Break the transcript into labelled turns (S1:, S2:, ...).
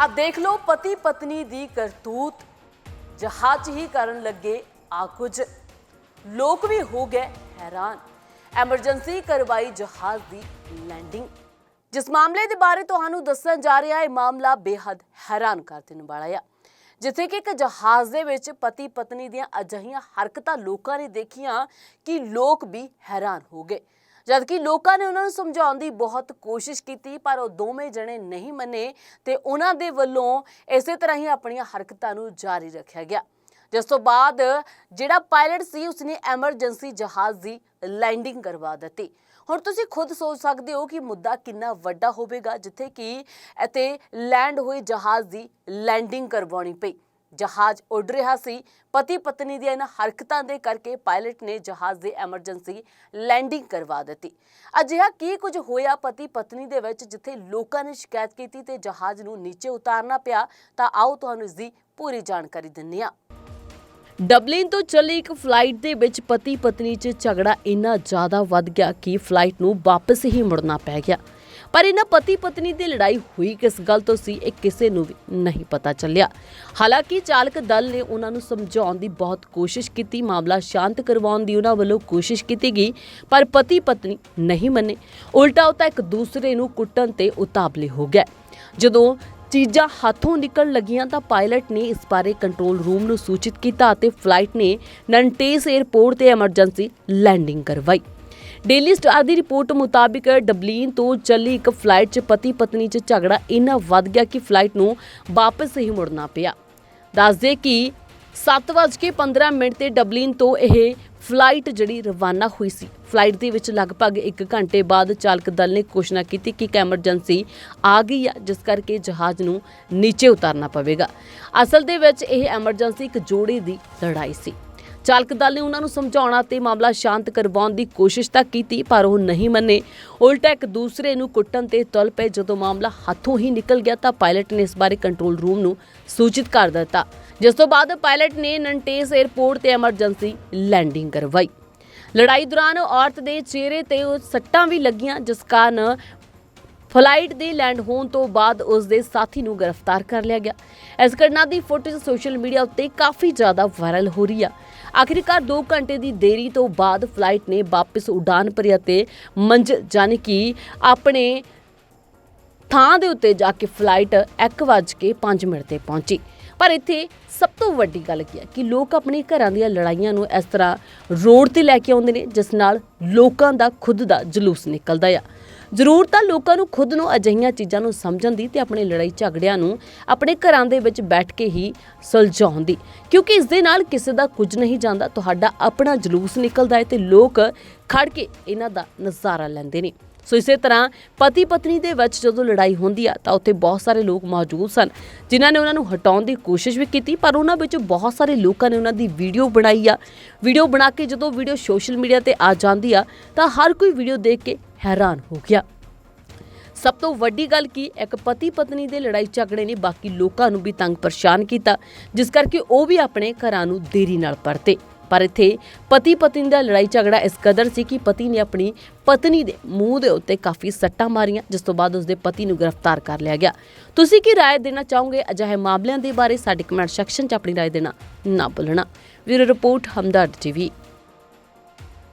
S1: ਆ ਦੇਖ ਲਓ, ਪਤੀ ਪਤਨੀ ਦੀ ਕਰਤੂਤ ਜਹਾਜ਼ ਹੀ ਕਰਨ ਲੱਗੇ ਆ ਕੁਝ। ਲੋਕ ਵੀ ਹੋ ਗਏ ਹੈਰਾਨ। ਐਮਰਜੈਂਸੀ ਕਰਵਾਈ ਜਹਾਜ਼ ਦੀ ਲੈਂਡਿੰਗ। ਜਿਸ ਮਾਮਲੇ ਦੇ ਬਾਰੇ ਤੁਹਾਨੂੰ ਦੱਸਣ ਜਾ ਰਿਹਾ, ਇਹ ਮਾਮਲਾ ਬੇहद ਹੈਰਾਨ ਕਰ ਦੇਣ ਵਾਲਾ ਆ। ਜਿੱਥੇ ਕਿ ਇੱਕ ਜਹਾਜ਼ ਦੇ ਵਿੱਚ ਪਤੀ ਪਤਨੀ ਦੀਆਂ ਅਜਿਹੀਆਂ ਹਰਕਤਾਂ ਲੋਕਾਂ ਨੇ ਦੇਖੀਆਂ ਕਿ ਲੋਕ ਵੀ ਹੈਰਾਨ ਹੋ ਗਏ। ਜਦਕਿ ਲੋਕਾਂ ਨੇ ਉਹਨਾਂ ਨੂੰ ਸਮਝਾਉਣ ਦੀ ਬਹੁਤ ਕੋਸ਼ਿਸ਼ ਕੀਤੀ, ਪਰ ਉਹ ਦੋਵੇਂ ਜਣੇ ਨਹੀਂ ਮੰਨੇ ਤੇ ਉਹਨਾਂ ਦੇ ਵੱਲੋਂ ਇਸੇ ਤਰ੍ਹਾਂ ਹੀ ਆਪਣੀਆਂ ਹਰਕਤਾਂ ਨੂੰ ਜਾਰੀ ਰੱਖਿਆ ਗਿਆ। ਜਿਸ ਤੋਂ ਬਾਅਦ ਜਿਹੜਾ ਪਾਇਲਟ ਸੀ, ਉਸਨੇ ਐਮਰਜੈਂਸੀ ਜਹਾਜ਼ ਦੀ ਲੈਂਡਿੰਗ ਕਰਵਾ ਦਿੱਤੀ। ਹੁਣ ਤੁਸੀਂ ਖੁਦ ਸੋਚ ਸਕਦੇ ਹੋ ਕਿ ਮੁੱਦਾ ਕਿੰਨਾ ਵੱਡਾ ਹੋਵੇਗਾ, ਜਿੱਥੇ ਕਿ ਅਤੇ ਲੈਂਡ ਹੋਏ ਜਹਾਜ਼ ਦੀ ਲੈਂਡਿੰਗ ਕਰਵਾਉਣੀ ਪਈ। ਜਹਾਜ਼ ਉੱਡ ਰਿਹਾ ਸੀ। ਪਤੀ ਪਤਨੀ ਦੀਆਂ ਇਹਨਾਂ ਹਰਕਤਾਂ ਦੇ ਕਰਕੇ ਪਾਇਲਟ ਨੇ ਜਹਾਜ਼ ਦੀ ਐਮਰਜੈਂਸੀ ਲੈਂਡਿੰਗ ਕਰਵਾ ਦਿੱਤੀ। ਅਜਿਹਾ ਕੀ ਕੁਝ ਹੋਇਆ ਪਤੀ ਪਤਨੀ ਦੇ ਵਿੱਚ ਜਿੱਥੇ ਲੋਕਾਂ ਨੇ ਸ਼ਿਕਾਇਤ ਕੀਤੀ ਤੇ ਜਹਾਜ਼ ਨੂੰ ਨੀਚੇ ਉਤਾਰਨਾ ਪਿਆ, ਤਾਂ ਆਓ ਤੁਹਾਨੂੰ ਇਸ ਦੀ ਪੂਰੀ ਜਾਣਕਾਰੀ ਦਿੰਦੇ ਹਾਂ। ਡਬਲਿਨ ਤੋਂ ਚੱਲੀ ਇੱਕ ਫਲਾਈਟ ਦੇ ਵਿੱਚ ਪਤੀ ਪਤਨੀ 'ਚ ਝਗੜਾ ਇੰਨਾ ਜ਼ਿਆਦਾ ਵੱਧ ਗਿਆ ਕਿ ਫਲਾਈਟ ਨੂੰ ਵਾਪਸ ਹੀ ਮੁੜਨਾ ਪੈ ਗਿਆ। ਪਰ ਇਹਨਾਂ ਪਤੀ ਪਤਨੀ ਦੀ ਲੜਾਈ ਹੋਈ ਕਿਸ ਗੱਲ ਤੋਂ ਸੀ ਇਹ ਕਿਸੇ ਨੂੰ ਵੀ ਨਹੀਂ ਪਤਾ ਚੱਲਿਆ। ਹਾਲਾਂਕਿ ਚਾਲਕ ਦਲ ਨੇ ਉਹਨਾਂ ਨੂੰ ਸਮਝਾਉਣ ਦੀ ਬਹੁਤ ਕੋਸ਼ਿਸ਼ ਕੀਤੀ, ਮਾਮਲਾ ਸ਼ਾਂਤ ਕਰਵਾਉਣ ਦੀ ਉਹਨਾਂ ਵੱਲੋਂ ਕੋਸ਼ਿਸ਼ ਕੀਤੀ ਗਈ, ਪਰ ਪਤੀ ਪਤਨੀ ਨਹੀਂ ਮੰਨੇ। ਉਲਟਾ ਉਹ ਤਾਂ ਇੱਕ ਦੂਸਰੇ ਨੂੰ ਕੁੱਟਣ ਤੇ ਉਤਾਬਲੇ ਹੋ ਗਏ। ਜਦੋਂ ਚੀਜ਼ਾਂ ਹੱਥੋਂ ਨਿਕਲਣ ਲੱਗੀਆਂ ਤਾਂ ਪਾਇਲਟ ਨੇ ਇਸ ਬਾਰੇ ਕੰਟਰੋਲ ਰੂਮ ਨੂੰ ਸੂਚਿਤ ਕੀਤਾ ਅਤੇ ਫਲਾਈਟ ਨੇ ਨੰਟੇਸ 에ਅਰਪੋਰਟ ਤੇ ਐਮਰਜੈਂਸੀ ਲੈਂਡਿੰਗ ਕਰਵਾਈ। ਡੇਲੀ ਸਟਾਰ ਦੀ ਰਿਪੋਰਟ ਮੁਤਾਬਿਕ ਡਬਲਿਨ ਤੋਂ ਚੱਲੀ ਇੱਕ ਫਲਾਈਟ 'ਚ ਪਤੀ ਪਤਨੀ 'ਚ ਝਗੜਾ ਇੰਨਾ ਵੱਧ ਗਿਆ ਕਿ ਫਲਾਈਟ ਨੂੰ ਵਾਪਸ ਹੀ ਮੁੜਨਾ ਪਿਆ। ਦੱਸਦੇ ਕਿ 7:15 ਮਿੰਟ ਤੇ ਡਬਲਿਨ ਤੋਂ ਇਹ ਫਲਾਈਟ ਜਿਹੜੀ ਰਵਾਨਾ ਹੋਈ ਸੀ। ਫਲਾਈਟ ਦੇ ਵਿੱਚ ਲਗਭਗ 1 ਘੰਟੇ ਬਾਅਦ ਚਾਲਕ ਦਲ ਨੇ ਘੋਸ਼ਣਾ ਕੀਤੀ ਕਿ ਇੱਕ ਐਮਰਜੈਂਸੀ ਆ ਗਈ ਹੈ ਜਿਸ ਕਰਕੇ ਜਹਾਜ਼ ਨੂੰ ਨੀਚੇ ਉਤਾਰਨਾ ਪਵੇਗਾ। ਅਸਲ ਦੇ ਵਿੱਚ ਇਹ ਐਮਰਜੈਂਸੀ ਇੱਕ ਜੋੜੀ ਦੀ ਲੜਾਈ ਸੀ। ਚਾਲਕ ਦਲ ਨੇ ਉਹਨਾਂ ਨੂੰ ਸਮਝਾਉਣਾ ਤੇ ਮਾਮਲਾ ਸ਼ਾਂਤ ਕਰਵਾਉਣ ਦੀ ਕੋਸ਼ਿਸ਼ ਤਾਂ ਕੀਤੀ, ਪਰ ਉਹ ਨਹੀਂ ਮੰਨੇ। ਉਲਟਾ ਇੱਕ ਦੂਸਰੇ ਨੂੰ ਕੁੱਟਣ ਤੇ ਤੁਲ ਪਏ। ਜਦੋਂ ਮਾਮਲਾ ਹੱਥੋਂ ਹੀ ਨਿਕਲ ਗਿਆ ਤਾਂ ਪਾਇਲਟ ਨੇ ਇਸ ਬਾਰੇ ਕੰਟਰੋਲ ਰੂਮ ਨੂੰ ਸੂਚਿਤ ਕਰ ਦਿੱਤਾ। ਜਿਸ ਤੋਂ ਬਾਅਦ ਪਾਇਲਟ ਨੇ ਨੰਟੇਸ 에ਅਰਪੋਰਟ ਤੇ ਐਮਰਜੈਂਸੀ ਲੈਂਡਿੰਗ ਕਰਵਾਈ। ਲੜਾਈ ਦੌਰਾਨ ਔਰਤ ਦੇ ਚਿਹਰੇ ਤੇ ਉਹ ਸੱਟਾਂ ਵੀ ਲੱਗੀਆਂ, ਜਿਸ ਕਾਰਨ ਫਲਾਈਟ ਦੇ ਲੈਂਡ ਹੋਣ ਤੋਂ ਬਾਅਦ ਉਸ ਦੇ ਸਾਥੀ ਨੂੰ ਗ੍ਰਿਫਤਾਰ ਕਰ ਲਿਆ ਗਿਆ। ਇਸ ਘਟਨਾ ਦੀ ਫੁਟੇਜ ਸੋਸ਼ਲ ਮੀਡੀਆ ਉੱਤੇ ਕਾਫੀ ਜ਼ਿਆਦਾ ਵਾਇਰਲ ਹੋ ਰਹੀ ਆ। ਆਖਿਰਕਾਰ 2 ਘੰਟੇ ਦੀ ਦੇਰੀ ਤੋਂ ਬਾਅਦ ਫਲਾਈਟ ਨੇ ਵਾਪਸ ਉਡਾਨ ਭਰੀ ਅਤੇ ਮੰਜ਼ਿਲ ਜਾਣੀ ਕਿ ਆਪਣੇ ਥਾਂ ਦੇ ਉੱਤੇ ਜਾ ਕੇ ਫਲਾਈਟ 1:05 ਮਿੰਟ ਤੇ ਪਹੁੰਚੀ। ਪਰ ਇੱਥੇ ਸਭ ਤੋਂ ਵੱਡੀ ਗੱਲ ਕੀ ਹੈ ਕਿ ਲੋਕ ਆਪਣੇ ਘਰਾਂ ਦੀਆਂ ਲੜਾਈਆਂ ਨੂੰ ਇਸ ਤਰ੍ਹਾਂ ਰੋਡ ਤੇ ਲੈ ਕੇ ਆਉਂਦੇ ਨੇ, ਜਿਸ ਨਾਲ ਲੋਕਾਂ ਦਾ ਖੁਦ ਦਾ ਜਲੂਸ ਨਿਕਲਦਾ ਆ। ਜ਼ਰੂਰ ਤਾਂ ਲੋਕਾਂ ਨੂੰ ਖੁਦ ਨੂੰ ਅਜਿਹੀਆਂ ਚੀਜ਼ਾਂ ਨੂੰ ਸਮਝਣ ਦੀ ਤੇ ਆਪਣੇ ਲੜਾਈ ਝਗੜਿਆਂ ਨੂੰ ਆਪਣੇ ਘਰਾਂ ਦੇ ਵਿੱਚ ਬੈਠ ਕੇ ਹੀ ਸੁਲਝਾਉਣ ਦੀ। ਕਿਉਂਕਿ ਇਸ ਦੇ ਨਾਲ ਕਿਸੇ ਦਾ ਕੁਝ ਨਹੀਂ ਜਾਂਦਾ, ਤੁਹਾਡਾ ਆਪਣਾ ਜਲੂਸ ਨਿਕਲਦਾ ਹੈ ਤੇ ਲੋਕ ਖੜ ਕੇ ਇਹਨਾਂ ਦਾ ਨਜ਼ਾਰਾ ਲੈਂਦੇ ਨੇ। ਸੋ ਇਸੇ ਤਰ੍ਹਾਂ ਪਤੀ ਪਤਨੀ ਦੇ ਵਿੱਚ ਜਦੋਂ ਲੜਾਈ ਹੁੰਦੀ ਆ ਤਾਂ ਉੱਥੇ ਬਹੁਤ ਸਾਰੇ ਲੋਕ ਮੌਜੂਦ ਸਨ, ਜਿਨ੍ਹਾਂ ਨੇ ਉਹਨਾਂ ਨੂੰ ਹਟਾਉਣ ਦੀ ਕੋਸ਼ਿਸ਼ ਵੀ ਕੀਤੀ, ਪਰ ਉਹਨਾਂ ਵਿੱਚੋਂ ਬਹੁਤ ਸਾਰੇ ਲੋਕਾਂ ਨੇ ਉਹਨਾਂ ਦੀ ਵੀਡੀਓ ਬਣਾਈ ਆ। ਵੀਡੀਓ ਬਣਾ ਕੇ ਜਦੋਂ ਵੀਡੀਓ ਸੋਸ਼ਲ ਮੀਡੀਆ ਤੇ ਆ ਜਾਂਦੀ ਆ ਤਾਂ ਹਰ ਕੋਈ ਵੀਡੀਓ ਦੇਖ ਕੇ ਹੈਰਾਨ ਹੋ ਗਿਆ। ਸਭ ਤੋਂ ਵੱਡੀ ਗੱਲ ਕੀ, ਇੱਕ ਪਤੀ ਪਤਨੀ ਦੇ ਲੜਾਈ ਝਗੜੇ ਨੇ ਬਾਕੀ ਲੋਕਾਂ ਨੂੰ ਵੀ ਤੰਗ ਪਰੇਸ਼ਾਨ ਕੀਤਾ, ਜਿਸ ਕਰਕੇ ਉਹ ਵੀ ਆਪਣੇ ਘਰਾਂ ਨੂੰ ਦੇਰੀ ਨਾਲ ਪਰਤੇ। ਪਰ ਇੱਥੇ ਪਤੀ ਪਤਨੀ ਦਾ ਲੜਾਈ ਝਗੜਾ ਇਸ ਕਦਰ ਸੀ ਕਿ ਪਤੀ ਨੇ ਆਪਣੀ ਪਤਨੀ ਦੇ ਮੂੰਹ ਦੇ ਉੱਤੇ ਕਾਫੀ ਸੱਟਾਂ ਮਾਰੀਆਂ ਜਿਸ ਤੋਂ ਬਾਅਦ ਉਸਦੇ ਪਤੀ ਨੂੰ ਗ੍ਰਿਫਤਾਰ ਕਰ ਲਿਆ ਗਿਆ ਤੁਸੀਂ ਕੀ رائے ਦੇਣਾ ਚਾਹੋਗੇ ਅਜਿਹੇ ਮਾਮਲਿਆਂ ਦੇ ਬਾਰੇ ਸਾਡੇ ਕਮੈਂਟ ਸੈਕਸ਼ਨ 'ਚ ਆਪਣੀ رائے ਦੇਣਾ ਨਾ ਭੁੱਲਣਾ ਵੀਰੋ ਰਿਪੋਰਟ ਹਮਦਰਦ ਟੀਵੀ